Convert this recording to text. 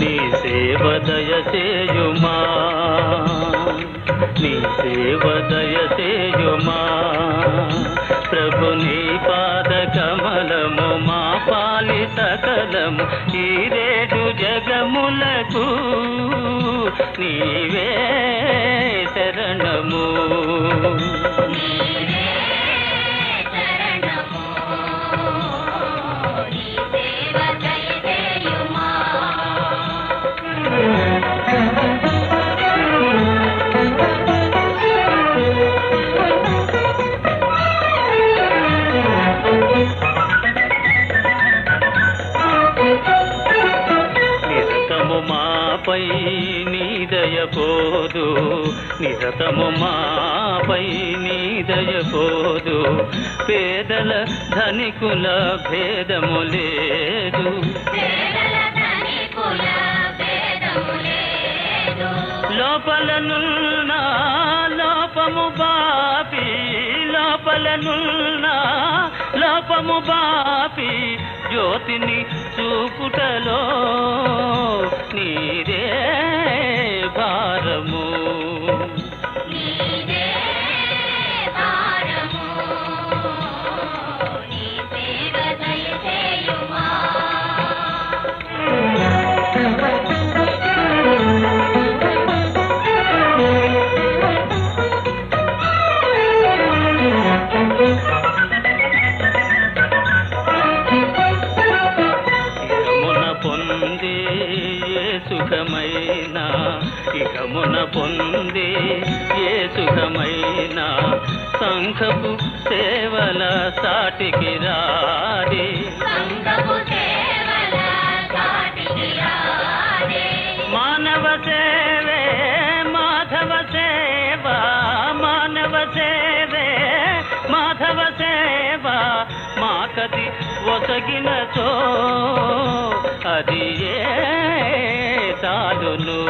నీ సేవ దయచేయుమా. నీ సేవ దయచేయుమా. ప్రభు నీ పాద కమలము మా పాలి సకలము ఈ రేటు జగములకు నీవే శరణము. మాపై నీదయపోదు నిరతము మాపై నీదయపోదు పేదల ధనికుల భేదము లేదు. పేదల ధనికుల భేదము లేదు. లోపలనున్నా లోపము బాపి లోపలనున్నా లోపము బాపి జ్యోతిని చూపుటలో ఏ సుఖమైనా ఇకమున పొందే ఏ సుఖమైనా సంఘపు సేవల సాటికి రాదే. మాకది ఒసగినచో అది ఏ చాలును